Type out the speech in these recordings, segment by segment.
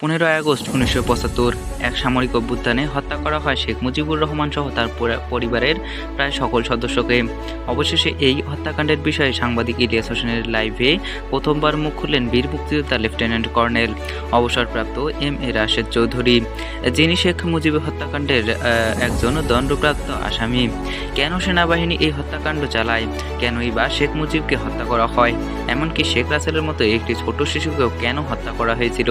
পনেরোই আগস্ট উনিশশো পঁচাত্তর এক সামরিক অভ্যুত্থানে হত্যা করা হয় শেখ মুজিবুর রহমান সহ তার পরিবারের প্রায় সকল সদস্যকে। অবশেষে এই হত্যাকাণ্ডের বিষয়ে সাংবাদিক ইলিয়াস হোসেনের লাইভে প্রথমবার মুখ খুললেন বীর মুক্তিযোদ্ধা লেফটেন্যান্ট কর্নেল অবসরপ্রাপ্ত এম এ রাশেদ চৌধুরী, যিনি শেখ মুজিবুর হত্যাকাণ্ডের একজন দণ্ডপ্রাপ্ত আসামি। কেন সেনাবাহিনী এই হত্যাকাণ্ড চালায়? কেনই বা শেখ মুজিবকে হত্যা করা হয়? এমনকি শেখ রাসেলের মতো একটি ছোট শিশুকেও কেন হত্যা করা হয়েছিল?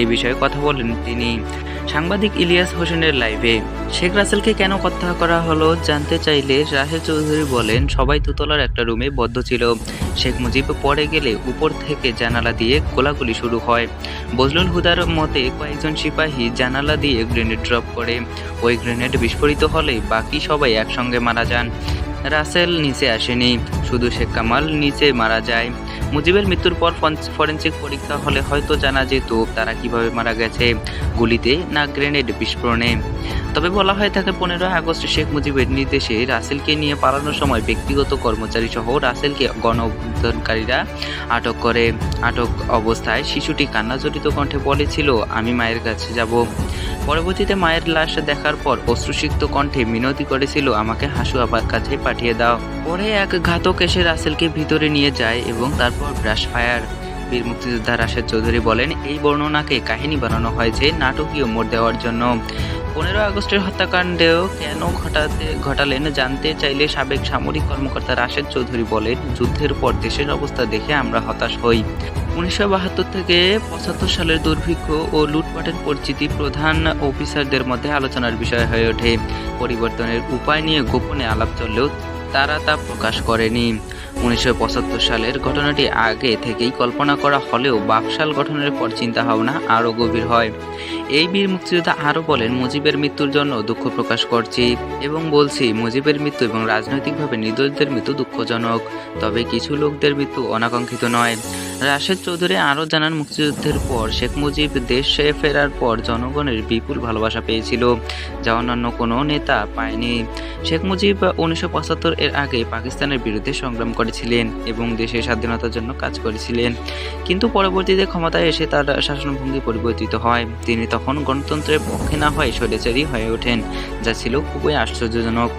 এই বিষয়ে কথা বলেন তিনি। সাংবাদিক ইলিয়াস হোসেনের লাইভে, শেখ রাসেলকে কেন হত্যা করা হলো জানতে চাইলে রাহেল চৌধুরী বলেন, সবাই দুতলার একটা রুমে বদ্ধ ছিল। শেখ মুজিব পরে গেলে উপর থেকে জানালা দিয়ে গোলাগুলি শুরু হয়। বজলুল হুদার মতে, কয়েকজন সিপাহী জানালা দিয়ে গ্রেনেড ড্রপ করে। ওই গ্রেনেড বিস্ফোরিত হলে বাকি সবাই একসঙ্গে মারা যান। রাসেল নিচে আসেনি, শুধু শেখ কামাল নিচে মারা যায়। মুজিবের মৃত্যুর পর ফরেনসিক পরীক্ষা হলে হয়তো জানা যেত তারা কীভাবে মারা গেছে গুলিতে না গ্রেনেড বিস্ফোরণে। তবে বলা হয় থাকে পনেরোই আগস্ট শেখ মুজিবের নির্দেশে রাসেলকে নিয়ে পালানোর সময় ব্যক্তিগত কর্মচারী সহ রাসেলকে গণ আটক করে। আটক অবস্থায় শিশুটি কান্নাজড়িত কণ্ঠে বলেছিল, আমি মায়ের কাছে যাব। পরবর্তীতে মায়ের লাশ দেখার পর অশ্রুসিক্ত কণ্ঠে মিনতি করেছিল, আমাকে হাসু আবার কাছে পাঠিয়ে দাও। পরে এক ঘাতক এসে রাসেলকে ভিতরে নিয়ে যায় এবং তারপর ব্রাশ ফায়ার, বীর মুক্তিযোদ্ধা রাশেদ চৌধুরী বলেন, এই বর্ণনাকে কাহিনী বানানো হয়েছে নাটকীয় মোড় দেওয়ার জন্য। পনেরো আগস্টের হত্যাকাণ্ডেও কেন ঘটাতে, ঘটালেন জানতে চাইলে সাবেক সামরিক কর্মকর্তা রাশেদ চৌধুরী বলেন, যুদ্ধের পর দেশের অবস্থা দেখে আমরা হতাশ হই। উনিশশো বাহাত্তর থেকে পঁচাত্তর সালের দুর্ভিক্ষ ও লুটপাটের পরিচিতি প্রধান অফিসারদের মধ্যে আলোচনার বিষয় হয়ে ওঠে। পরিবর্তনের উপায় নিয়ে গোপনে আলাপ চললেও তারা তা প্রকাশ করেনি। উনিশশো পঁচাত্তর সালের ঘটনাটি আগে থেকেই কল্পনা করা হলেও বাকশাল গঠনের পর চিন্তা ভাবনা আরও গভীর হয়। এই বীর মুক্তিযোদ্ধা আরও বলেন, মুজিবের মৃত্যুর জন্য দুঃখ প্রকাশ করছি এবং বলছি, মুজিবের মৃত্যু এবং রাজনৈতিকভাবে নির্দোষদের মৃত্যু দুঃখজনক। তবে কিছু লোকদের মৃত্যু অনাকাঙ্ক্ষিত নয়। রাশেদ চৌধুরী আরও জানান, মুক্তিযুদ্ধের পর শেখ মুজিব দেশে ফেরার পর জনগণের বিপুল ভালোবাসা পেয়েছিল, যা অন্যান্য কোনো নেতা পায়নি। শেখ মুজিব উনিশশো পঁচাত্তর এর আগে পাকিস্তানের বিরুদ্ধে সংগ্রাম করেছিলেন এবং দেশের স্বাধীনতার জন্য কাজ করেছিলেন। কিন্তু পরবর্তীতে ক্ষমতায় এসে তার শাসনভঙ্গি পরিবর্তিত হয়। তিনি তখন গণতন্ত্রের পক্ষে না হয়ে স্বৈরাচারী হয়ে ওঠেন, যা ছিল খুবই আশ্চর্যজনক।